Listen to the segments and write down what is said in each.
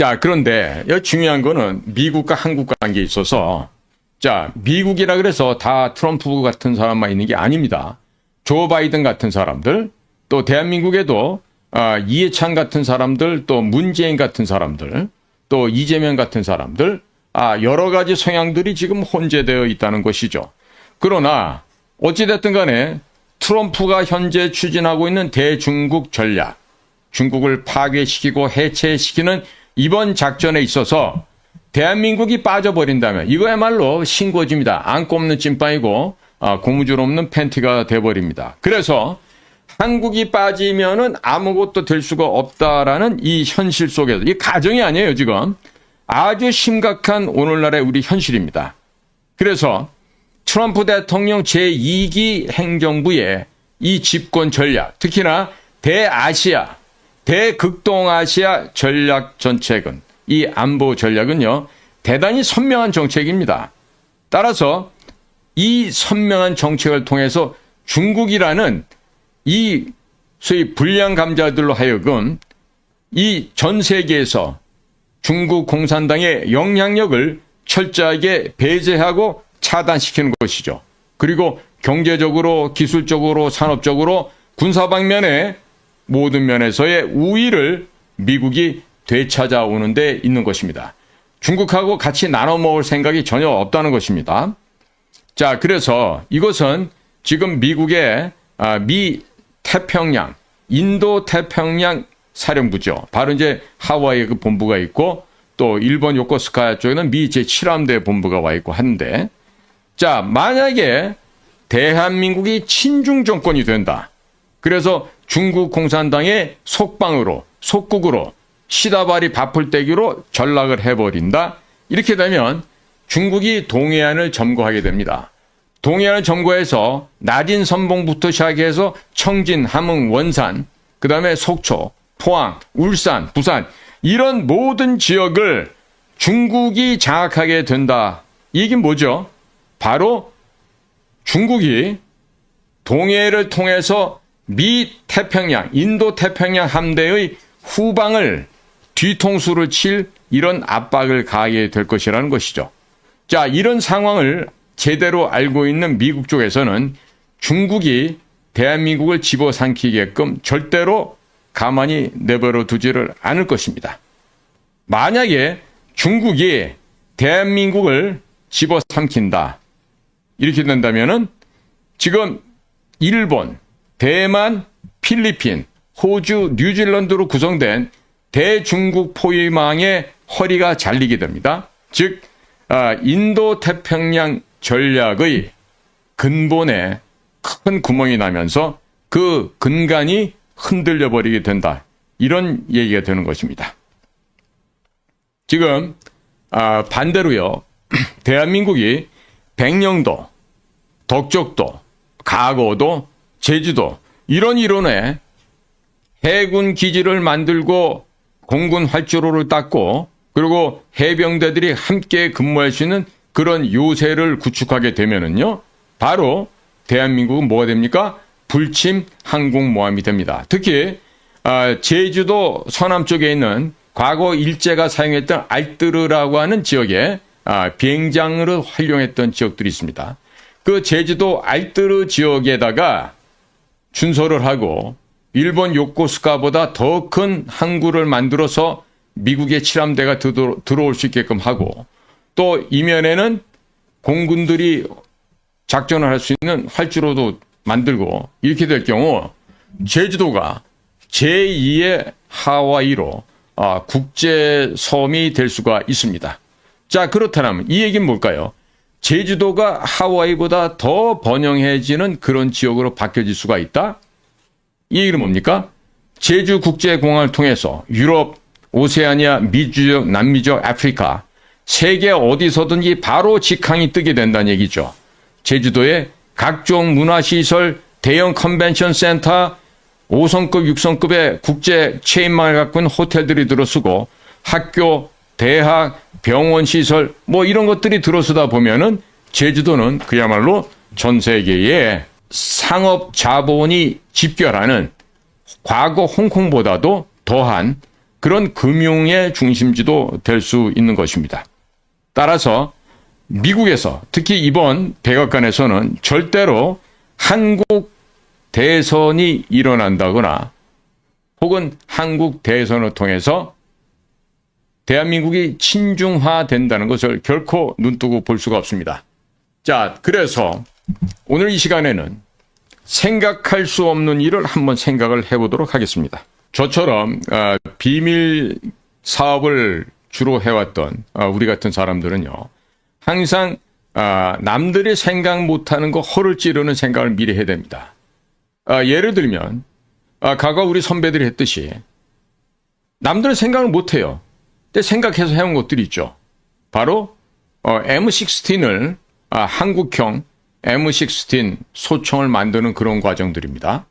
자, 그런데 중요한 거는 미국과 한국 관계에 있어서 자, 미국이라 그래서 다 트럼프 같은 사람만 있는 게 아닙니다. 조 바이든 같은 사람들, 또 대한민국에도 아, 이해찬 같은 사람들, 또 문재인 같은 사람들, 또 이재명 같은 사람들, 아, 여러 가지 성향들이 지금 혼재되어 있다는 것이죠. 그러나 어찌됐든 간에 트럼프가 현재 추진하고 있는 대중국 전략, 중국을 파괴시키고 해체시키는 이번 작전에 있어서 대한민국이 빠져버린다면 이거야말로 신고지입니다. 안 꼽는 찐빵이고 아, 고무줄 없는 팬티가 돼버립니다. 그래서 한국이 빠지면은 아무것도 될 수가 없다라는 이 현실 속에서 이 가정이 아니에요 지금 아주 심각한 오늘날의 우리 현실입니다. 그래서 트럼프 대통령 제2기 행정부의 이 집권 전략, 특히나 대아시아, 대극동아시아 전략 정책은 이 안보 전략은요 대단히 선명한 정책입니다. 따라서 이 선명한 정책을 통해서 중국이라는 이 소위 불량 감자들로 하여금 이 전 세계에서 중국 공산당의 영향력을 철저하게 배제하고 차단시키는 것이죠. 그리고 경제적으로, 기술적으로, 산업적으로, 군사 방면에 모든 면에서의 우위를 미국이 되찾아오는 데 있는 것입니다. 중국하고 같이 나눠 먹을 생각이 전혀 없다는 것입니다. 자, 그래서 이것은 지금 미국의 아, 미 태평양, 인도 태평양 사령부죠. 바로 이제 하와이에 그 본부가 있고 또 일본 요코스카야 쪽에는 미 제7함대 본부가 와 있고 한데 자, 만약에 대한민국이 친중 정권이 된다. 그래서 중국 공산당의 속방으로, 속국으로 시다바리 바풀떼기로 전락을 해버린다. 이렇게 되면 중국이 동해안을 점거하게 됩니다. 동해안을 점거해서 낮은 선봉부터 시작해서 청진, 함흥, 원산, 그 다음에 속초, 포항, 울산, 부산 이런 모든 지역을 중국이 장악하게 된다. 이게 뭐죠? 바로 중국이 동해를 통해서 미 태평양, 인도 태평양 함대의 후방을 뒤통수를 칠 이런 압박을 가하게 될 것이라는 것이죠. 자, 이런 상황을 제대로 알고 있는 미국 쪽에서는 중국이 대한민국을 집어삼키게끔 절대로 가만히 내버려 두지를 않을 것입니다. 만약에 중국이 대한민국을 집어삼킨다. 이렇게 된다면은 지금 일본, 대만, 필리핀, 호주, 뉴질랜드로 구성된 대중국 포위망의 허리가 잘리게 됩니다. 즉, 아, 인도 태평양 전략의 근본에 큰 구멍이 나면서 그 근간이 흔들려 버리게 된다. 이런 얘기가 되는 것입니다. 지금 아, 반대로요. 대한민국이 백령도, 덕적도, 가고도, 제주도 이런 이론에 해군 기지를 만들고 공군 활주로를 닦고 그리고 해병대들이 함께 근무할 수 있는 그런 요새를 구축하게 되면은요. 바로 대한민국은 뭐가 됩니까? 불침 항공모함이 됩니다. 특히 아, 제주도 서남 쪽에 있는 과거 일제가 사용했던 알뜨르라고 하는 지역에 아, 비행장으로 활용했던 지역들이 있습니다. 그 제주도 알뜨르 지역에다가 준설을 하고 일본 요코스카보다 더 큰 항구를 만들어서 미국의 칠함대가 들어올 수 있게끔 하고 또 이면에는 공군들이 작전을 할 수 있는 활주로도 만들고 이렇게 될 경우 제주도가 제2의 하와이로 아, 국제 섬이 될 수가 있습니다. 자, 그렇다면 이 얘기는 뭘까요? 제주도가 하와이보다 더 번영해지는 그런 지역으로 바뀌어질 수가 있다? 이 얘기는 뭡니까? 제주 국제공항을 통해서 유럽, 오세아니아, 미주역, 남미적, 아프리카 세계 어디서든지 바로 직항이 뜨게 된다는 얘기죠. 제주도에 각종 문화시설, 대형 컨벤션 센터, 5성급, 6성급의 국제 체인망을 갖고 있는 호텔들이 들어서고 학교, 대학, 병원 시설 뭐 이런 것들이 들어서다 보면은 제주도는 그야말로 전 세계의 상업 자본이 집결하는 과거 홍콩보다도 더한 그런 금융의 중심지도 될 수 있는 것입니다. 따라서 미국에서 특히 이번 백악관에서는 절대로 한국 대선이 일어난다거나 혹은 한국 대선을 통해서 대한민국이 친중화된다는 것을 결코 눈뜨고 볼 수가 없습니다. 자, 그래서 오늘 이 시간에는 생각할 수 없는 일을 한번 생각을 해보도록 하겠습니다. 저처럼 어, 비밀 사업을 주로 해왔던 어, 우리 같은 사람들은요, 항상 어, 남들이 생각 못하는 거 허를 찌르는 생각을 미리 해야 됩니다. 어, 예를 들면 어, 과거 우리 선배들이 했듯이 남들은 생각을 못해요. 근데 생각해서 해온 것들이 있죠. 바로 어, M16을 아, 한국형 M16 소총을 만드는 그런 과정들입니다.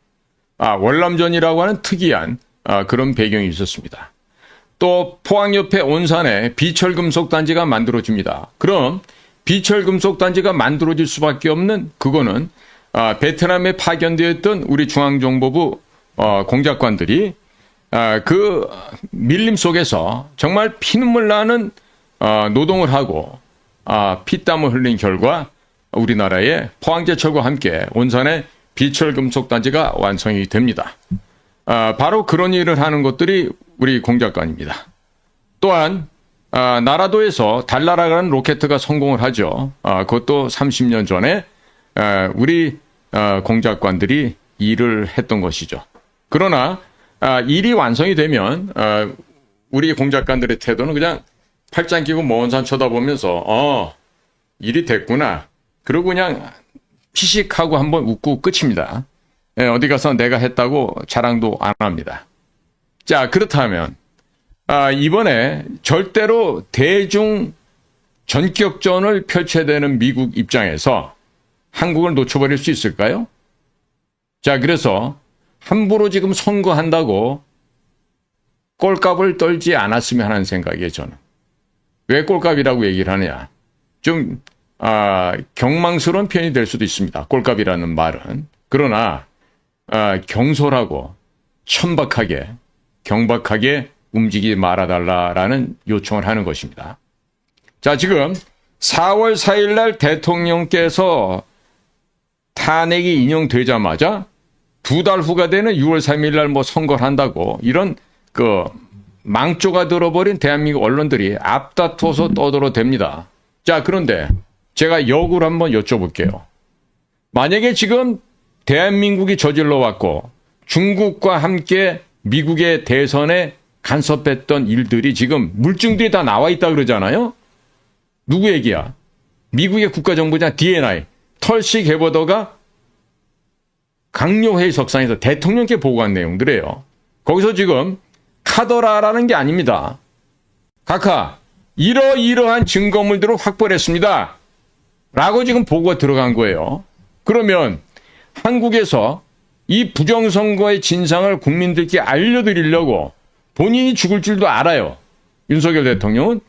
아, 월남전이라고 하는 특이한 아, 그런 배경이 있었습니다. 또 포항 옆에 온산에 비철금속 단지가 만들어집니다. 그럼 비철금속 단지가 만들어질 수밖에 없는 그거는 아, 베트남에 파견되어 있던 우리 중앙정보부 어, 공작관들이 아, 그 밀림 속에서 정말 피눈물 나는 어, 노동을 하고 아, 피땀을 흘린 결과 우리나라의 포항제철과 함께 온산의 비철금속 단지가 완성이 됩니다. 아, 바로 그런 일을 하는 것들이 우리 공작관입니다. 또한 아, 나라도에서 달 날아가는 로켓가 성공을 하죠. 아, 그것도 30년 전에 아, 우리 아, 공작관들이 일을 했던 것이죠. 그러나 아, 일이 완성이 되면 아, 우리 공작관들의 태도는 그냥 팔짱 끼고 먼산 쳐다보면서 어 일이 됐구나. 그러고 그냥 피식하고 한번 웃고 끝입니다. 예, 어디 가서 내가 했다고 자랑도 안 합니다. 자 그렇다면 아, 이번에 절대로 대중 전격전을 펼쳐야 되는 미국 입장에서 한국을 놓쳐버릴 수 있을까요? 자 그래서 함부로 지금 선거한다고 꼴값을 떨지 않았으면 하는 생각이에요 저는. 왜 꼴값이라고 얘기를 하느냐. 좀, 아, 경망스러운 표현이 될 수도 있습니다. 꼴값이라는 말은. 그러나, 아, 경솔하고 천박하게, 경박하게 움직이지 말아달라라는 요청을 하는 것입니다. 자, 지금 4월 4일 날 대통령께서 탄핵이 인용되자마자 두 달 후가 되는 6월 3일 날 뭐 선거를 한다고 이런 그 망조가 들어버린 대한민국 언론들이 앞다퉈서 떠들어 댑니다. 자, 그런데 제가 역으로 한번 여쭤볼게요. 만약에 지금 대한민국이 저질러 왔고 중국과 함께 미국의 대선에 간섭했던 일들이 지금 물증들이 다 나와 있다 그러잖아요? 누구 얘기야? 미국의 국가정보자 DNI, 털시 게버더가 강요회의 석상에서 대통령께 보고한 내용들이에요. 거기서 지금 카더라라는 게 아닙니다. 각하, 이러이러한 증거물들을 확보를 했습니다. 라고 지금 보고가 들어간 거예요. 그러면 한국에서 이 부정선거의 진상을 국민들께 알려드리려고 본인이 죽을 줄도 알아요. 윤석열 대통령은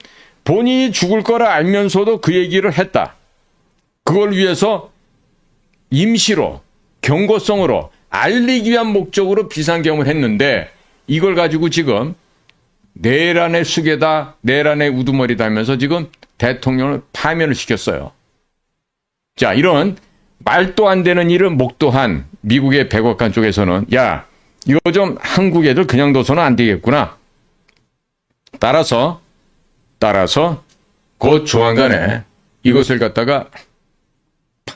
본인이 죽을 거라 알면서도 그 얘기를 했다. 그걸 위해서 임시로 경고성으로 알리기 위한 목적으로 비상경을 했는데 이걸 가지고 지금 내란의 수계다, 내란의 우두머리다 하면서 지금 대통령을 파면을 시켰어요. 자, 이런 말도 안 되는 일을 목도한 미국의 백악관 쪽에서는 야, 이거 좀 한국 애들 그냥 둬서는 안 되겠구나. 따라서, 따라서 곧 조만간에 이것을 갖다가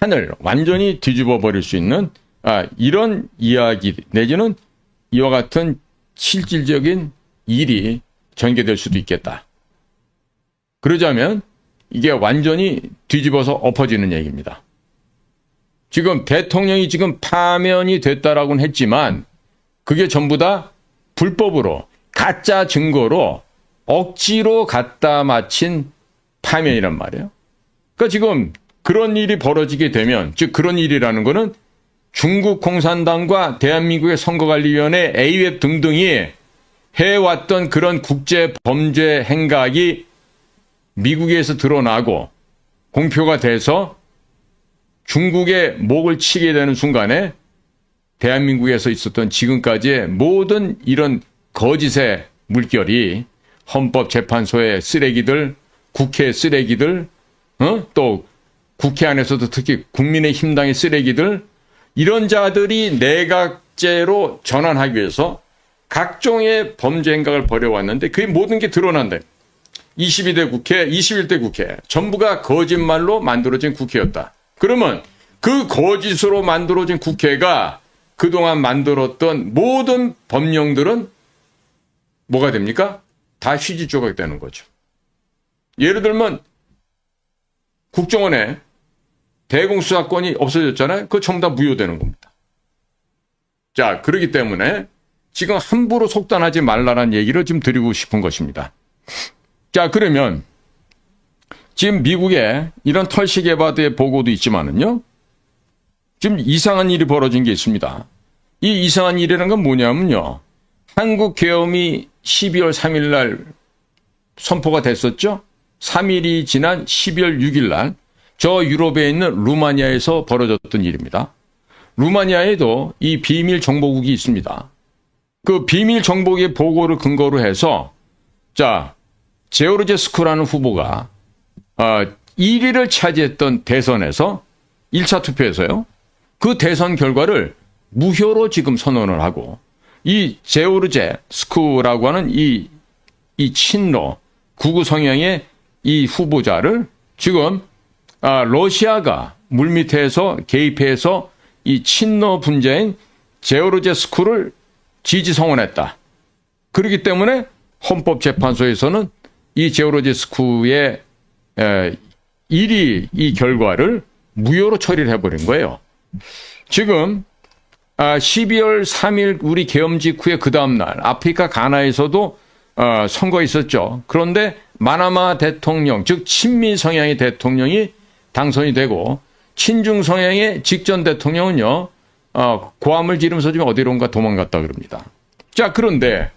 판을 완전히 뒤집어 버릴 수 있는 아, 이런 이야기 내지는 이와 같은 실질적인 일이 전개될 수도 있겠다. 그러자면 이게 완전히 뒤집어서 엎어지는 얘기입니다. 지금 대통령이 지금 파면이 됐다라고는 했지만 그게 전부 다 불법으로 가짜 증거로 억지로 갖다 마친 파면이란 말이에요. 그러니까 지금 그런 일이 벌어지게 되면 즉 그런 일이라는 거는 중국 공산당과 대한민국의 선거관리위원회 AWF 등등이 해왔던 그런 국제 범죄 행각이 미국에서 드러나고 공표가 돼서 중국의 목을 치게 되는 순간에 대한민국에서 있었던 지금까지의 모든 이런 거짓의 물결이 헌법재판소의 쓰레기들, 국회 쓰레기들, 어? 또 국회 안에서도 특히 국민의힘당의 쓰레기들 이런 자들이 내각제로 전환하기 위해서 각종의 범죄 행각을 벌여왔는데 그 모든 게 드러난대. 22대 국회, 21대 국회 전부가 거짓말로 만들어진 국회였다. 그러면 그 거짓으로 만들어진 국회가 그동안 만들었던 모든 법령들은 뭐가 됩니까? 다 휴지 조각 되는 거죠. 예를 들면 국정원에 대공수사권이 없어졌잖아요. 그거 전부 다 무효되는 겁니다. 자, 그러기 때문에 지금 함부로 속단하지 말라는 얘기를 좀 드리고 싶은 것입니다. 자, 그러면 지금 미국에 이런 털시게바드의 보고도 있지만은요. 지금 이상한 일이 벌어진 게 있습니다. 이 이상한 일이라는 건 뭐냐면요. 한국 계엄이 12월 3일 날 선포가 됐었죠. 3일이 지난 12월 6일 날 저 유럽에 있는 루마니아에서 벌어졌던 일입니다. 루마니아에도 이 비밀 정보국이 있습니다. 그 비밀 정보국의 보고를 근거로 해서 자 제오르제스쿠라는 후보가 어, 1위를 차지했던 대선에서 1차 투표에서요. 그 대선 결과를 무효로 지금 선언을 하고 이 제오르제스쿠라고 하는 이, 이 친러 구구 성향의 이 후보자를 지금 아, 러시아가 물밑에서 개입해서 이 친러 분자인 제오르제스쿠를 지지 성원했다. 그렇기 때문에 헌법재판소에서는 이 제오르제스쿠의 1위 이 결과를 무효로 처리를 해버린 거예요. 지금 12월 3일 우리 계엄 직후에 그 다음날 아프리카 가나에서도 어, 선거 있었죠. 그런데 마나마 대통령, 즉 친미 성향의 대통령이 당선이 되고 친중 성향의 직전 대통령은요. 어, 고함을 지르면서 지금 어디론가 도망갔다 그럽니다. 자, 그런데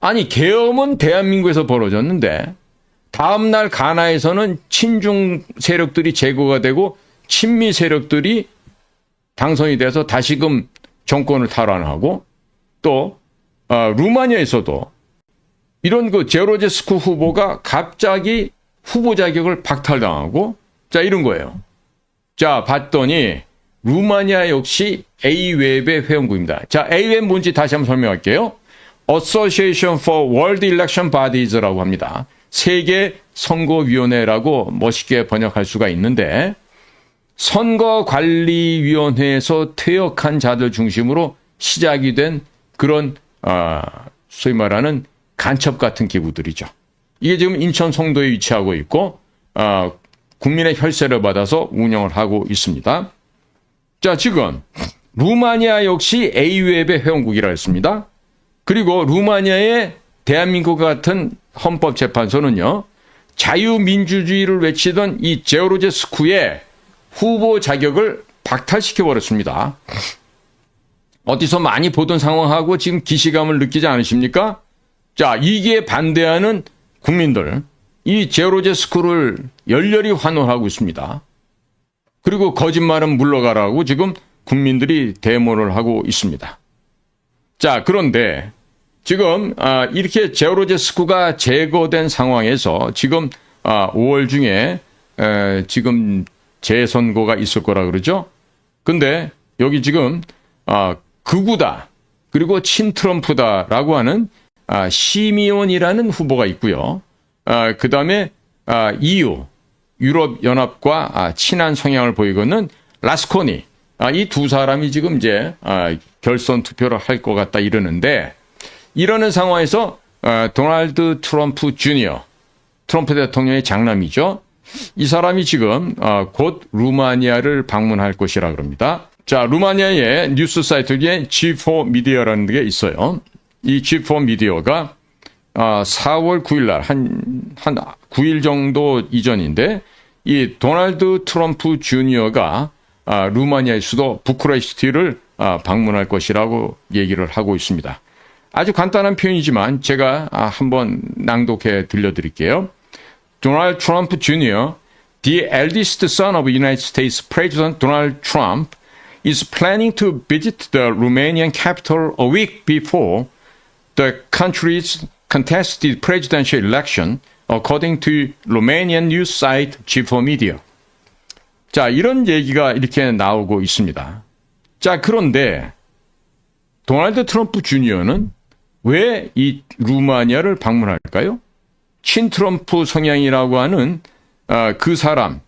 아니 계엄은 대한민국에서 벌어졌는데 다음 날 가나에서는 친중 세력들이 제거가 되고 친미 세력들이 당선이 돼서 다시금 정권을 탈환하고 또 어, 루마니아에서도 이런 그 제로제스쿠 후보가 갑자기 후보 자격을 박탈당하고 자 이런 거예요. 자 봤더니 루마니아 역시 A웹의 회원국입니다. 자 A웹 뭔지 다시 한번 설명할게요. Association for World Election Bodies라고 합니다. 세계 선거위원회라고 멋있게 번역할 수가 있는데 선거관리위원회에서 퇴역한 자들 중심으로 시작이 된 그런 어, 소위 말하는 간첩 같은 기구들이죠. 이게 지금 인천 송도에 위치하고 있고 어, 국민의 혈세를 받아서 운영을 하고 있습니다. 자, 지금 루마니아 역시 A웹의 회원국이라 했습니다. 그리고 루마니아의 대한민국 같은 헌법재판소는요. 자유민주주의를 외치던 이 제오르제스쿠의 후보 자격을 박탈시켜 버렸습니다. 어디서 많이 보던 상황하고 지금 기시감을 느끼지 않으십니까? 자, 이게 반대하는 국민들, 이 제로제스크를 열렬히 환호하고 있습니다. 그리고 거짓말은 물러가라고 지금 국민들이 데모를 하고 있습니다. 자, 그런데 지금 아, 이렇게 제로제스크가 제거된 상황에서 지금 5월 아, 중에 지금 재선거가 있을 거라 그러죠. 근데 여기 지금 아, 극우다 그리고 친트럼프다라고 하는 아, 시미온이라는 후보가 있고요. 아, 그 다음에 아, EU 유럽 연합과 아, 친한 성향을 보이고는 라스코니 아, 이 두 사람이 지금 이제 아, 결선 투표를 할 것 같다 이러는데 이러는 상황에서 아, 도널드 트럼프 주니어 트럼프 대통령의 장남이죠. 이 사람이 지금 어, 곧 루마니아를 방문할 것이라 그럽니다. 자, 루마니아의 뉴스 사이트 중에 G4 미디어라는 게 있어요. 이 G4 미디어가 4월 어, 9일 날, 한, 한 9일 정도 이전인데, 이 도널드 트럼프 주니어가 어, 루마니아의 수도 부쿠레스티를 방문할 것이라고 얘기를 하고 있습니다. 아주 간단한 표현이지만 제가 한번 낭독해 들려드릴게요. Donald Trump Jr., the eldest son of United States President Donald Trump, is planning to visit the Romanian capital a week before the country's contested presidential election, according to Romanian news site G4 Media. 자, 이런 얘기가 이렇게 나오고 있습니다. 자, 그런데 도널드 트럼프 주니어는 왜 이 루마니아를 방문할까요? 친 트럼프 성향이라고 하는 아, 그 사람,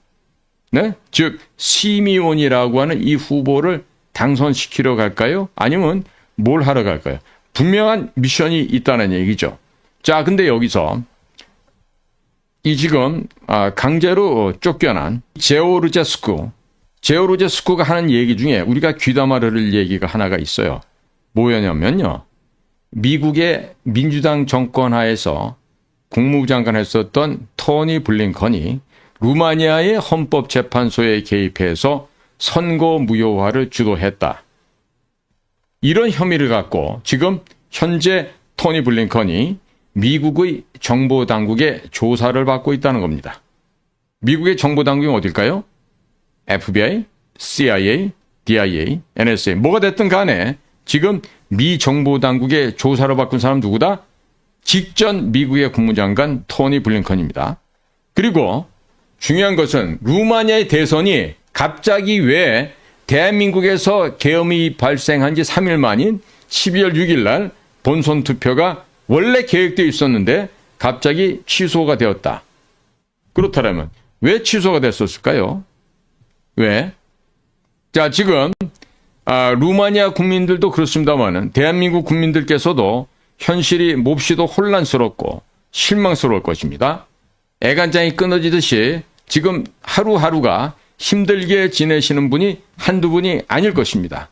네? 즉 시미온이라고 하는 이 후보를 당선시키러 갈까요? 아니면 뭘 하러 갈까요? 분명한 미션이 있다는 얘기죠. 자, 근데 여기서 이 지금 아, 강제로 쫓겨난 제오르제스쿠, 제오르제스쿠가 하는 얘기 중에 우리가 귀담아 들을 얘기가 하나가 있어요. 뭐였냐면요. 미국의 민주당 정권 하에서 국무부 장관 했었던 토니 블링컨이 루마니아의 헌법재판소에 개입해서 선거 무효화를 주도했다. 이런 혐의를 갖고 지금 현재 토니 블링컨이 미국의 정보 당국의 조사를 받고 있다는 겁니다. 미국의 정보 당국이 어딜까요? FBI, CIA, DIA, NSA 뭐가 됐든 간에 지금 미 정보 당국의 조사를 받은 사람 누구다? 직전 미국의 국무장관 토니 블링컨입니다. 그리고 중요한 것은 루마니아의 대선이 갑자기 왜 대한민국에서 계엄이 발생한 지 3일 만인 12월 6일 날 본선 투표가 원래 계획되어 있었는데 갑자기 취소가 되었다. 그렇다면 왜 취소가 됐었을까요? 왜? 자, 지금 아, 루마니아 국민들도 그렇습니다만은 대한민국 국민들께서도 현실이 몹시도 혼란스럽고 실망스러울 것입니다. 애간장이 끊어지듯이 지금 하루하루가 힘들게 지내시는 분이 한두 분이 아닐 것입니다.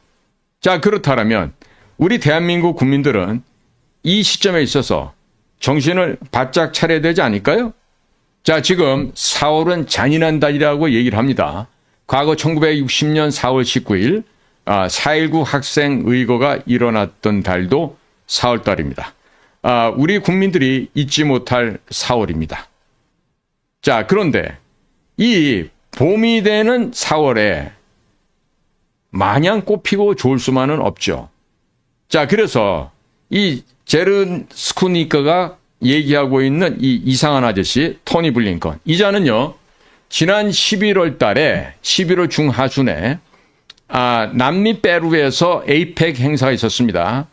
자, 그렇다면 우리 대한민국 국민들은 이 시점에 있어서 정신을 바짝 차려야 되지 않을까요? 자, 지금 4월은 잔인한 달이라고 얘기를 합니다. 과거 1960년 4월 19일 4.19 학생 의거가 일어났던 달도 4월 달입니다. 아, 우리 국민들이 잊지 못할 4월입니다. 자, 그런데 이 봄이 되는 4월에 마냥 꽃피고 좋을 수만은 없죠. 자, 그래서 이 제른 스쿠니커가 얘기하고 있는 이 이상한 아저씨 토니 블링컨 이 자는요 지난 11월 달에 11월 중하순에 아, 남미 페루에서 에이펙 행사가 있었습니다.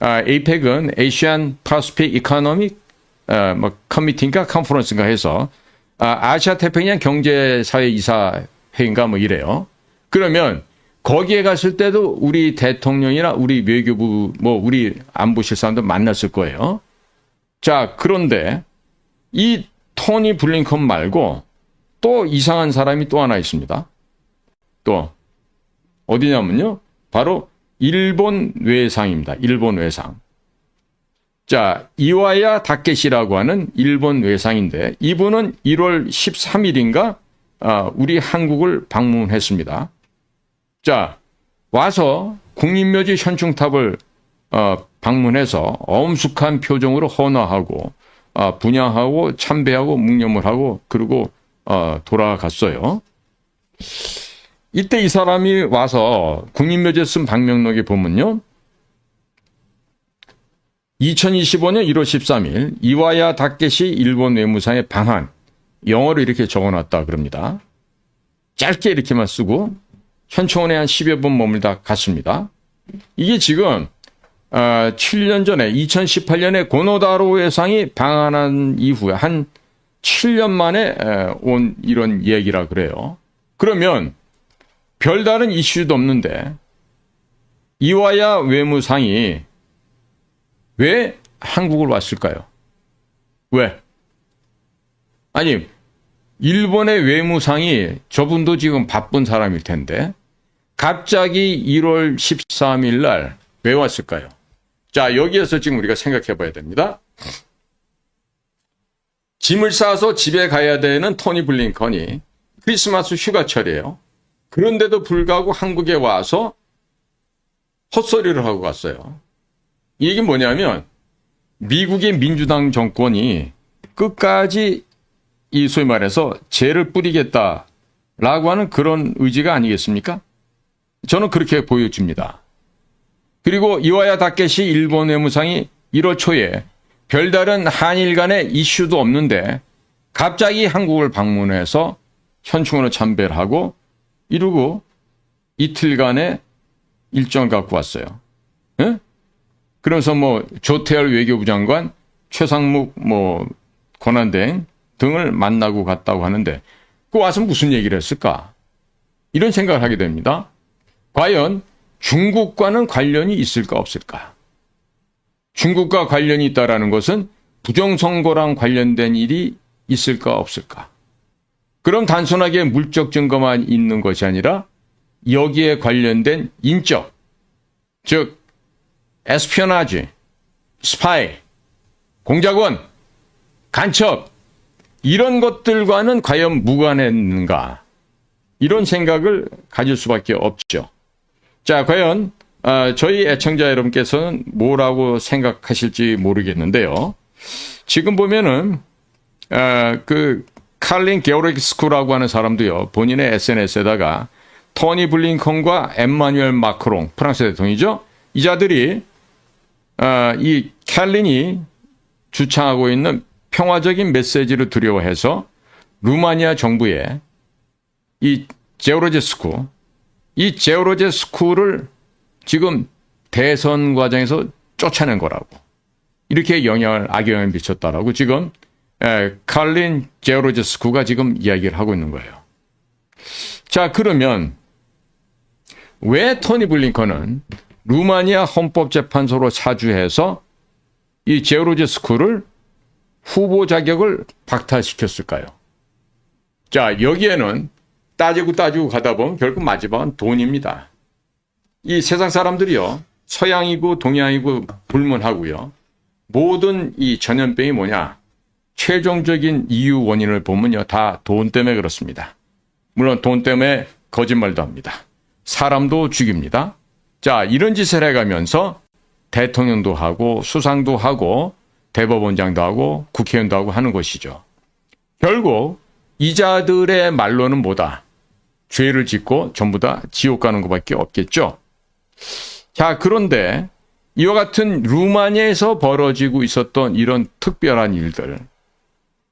아, 에이펙은 에이시안 파스픽 이코노믹 어, 뭐 커미티인가 컨퍼런스인가 해서 아, 아시아 태평양 경제사회 이사 회의인가 뭐 이래요. 그러면 거기에 갔을 때도 우리 대통령이나 우리 외교부 뭐 우리 안보실 사람도 만났을 거예요. 자, 그런데 이 토니 블링컨 말고 또 이상한 사람이 또 하나 있습니다. 또 어디냐면요. 바로 일본 외상입니다. 일본 외상. 자, 이와야 다케시라고 하는 일본 외상인데 이분은 1월 13일인가 아, 우리 한국을 방문했습니다. 자, 와서 국립묘지 현충탑을 어, 방문해서 엄숙한 표정으로 헌화하고 어, 분양하고 참배하고 묵념을 하고 그리고 어, 돌아갔어요. 이때 이 사람이 와서 국립묘지에 쓴 방명록에 보면요. 2025년 1월 13일 이와야 다케시 일본 외무상의 방한 영어로 이렇게 적어놨다 그럽니다. 짧게 이렇게만 쓰고 현충원에 한 10여 분 머물다 갔습니다. 이게 지금 7년 전에 2018년에 고노다로 외상이 방한한 이후에 한 7년 만에 온 이런 얘기라 그래요. 그러면 별다른 이슈도 없는데 이와야 외무상이 왜 한국을 왔을까요? 왜? 아니, 일본의 외무상이 저분도 지금 바쁜 사람일 텐데 갑자기 1월 13일 날 왜 왔을까요? 자, 여기에서 지금 우리가 생각해 봐야 됩니다. 짐을 싸서 집에 가야 되는 토니 블링컨이 크리스마스 휴가철이에요. 그런데도 불구하고 한국에 와서 헛소리를 하고 갔어요. 이 얘기는 뭐냐면 미국의 민주당 정권이 끝까지 이 소위 말해서 죄를 뿌리겠다라고 하는 그런 의지가 아니겠습니까? 저는 그렇게 보여집니다. 그리고 이와야 다케시 일본 외무상이 1월 초에 별다른 한일 간의 이슈도 없는데 갑자기 한국을 방문해서 현충원을 참배하고 이러고 이틀간의 일정을 갖고 왔어요. 예? 그러면서 뭐 조태열 외교부 장관, 최상묵 뭐 권한대행 등을 만나고 갔다고 하는데 그 와서 무슨 얘기를 했을까? 이런 생각을 하게 됩니다. 과연 중국과는 관련이 있을까 없을까? 중국과 관련이 있다라는 것은 부정선거랑 관련된 일이 있을까 없을까? 그럼 단순하게 물적 증거만 있는 것이 아니라 여기에 관련된 인적, 즉 에스피어나지, 스파이, 공작원, 간첩 이런 것들과는 과연 무관했는가? 이런 생각을 가질 수밖에 없죠. 자, 과연 아, 저희 애청자 여러분께서는 뭐라고 생각하실지 모르겠는데요. 지금 보면은 아, 그 칼린 게오렉스쿠라고 하는 사람도요. 본인의 SNS에다가 토니 블링컨과 엠마뉴엘 마크롱 프랑스 대통령이죠. 이 자들이 아, 이 캘린이 주창하고 있는 평화적인 메시지를 두려워해서 루마니아 정부에 이 제오로제스쿠 이 제오로제스쿠를 지금 대선 과정에서 쫓아낸 거라고 이렇게 영향을 악영향을 미쳤다라고 지금 에, 칼린 제오로제스쿠가 지금 이야기를 하고 있는 거예요. 자 그러면 왜 토니 블링컨은 루마니아 헌법재판소로 사주해서 이 제오로제스쿠를 후보 자격을 박탈시켰을까요? 자, 여기에는 따지고 따지고 가다 보면 결국 마지막은 돈입니다. 이 세상 사람들이요, 서양이고 동양이고 불문하고요, 모든 이 전염병이 뭐냐, 최종적인 이유 원인을 보면요, 다 돈 때문에 그렇습니다. 물론 돈 때문에 거짓말도 합니다. 사람도 죽입니다. 자, 이런 짓을 해가면서 대통령도 하고 수상도 하고 대법원장도 하고 국회의원도 하고 하는 것이죠. 결국 이자들의 말로는 뭐다? 죄를 짓고 전부 다 지옥 가는 것밖에 없겠죠. 자, 그런데 이와 같은 루마니아에서 벌어지고 있었던 이런 특별한 일들.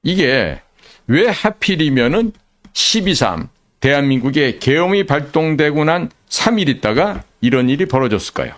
이게 왜 하필이면은 12.3 대한민국의 계엄이 발동되고 난 3일 있다가 이런 일이 벌어졌을까요?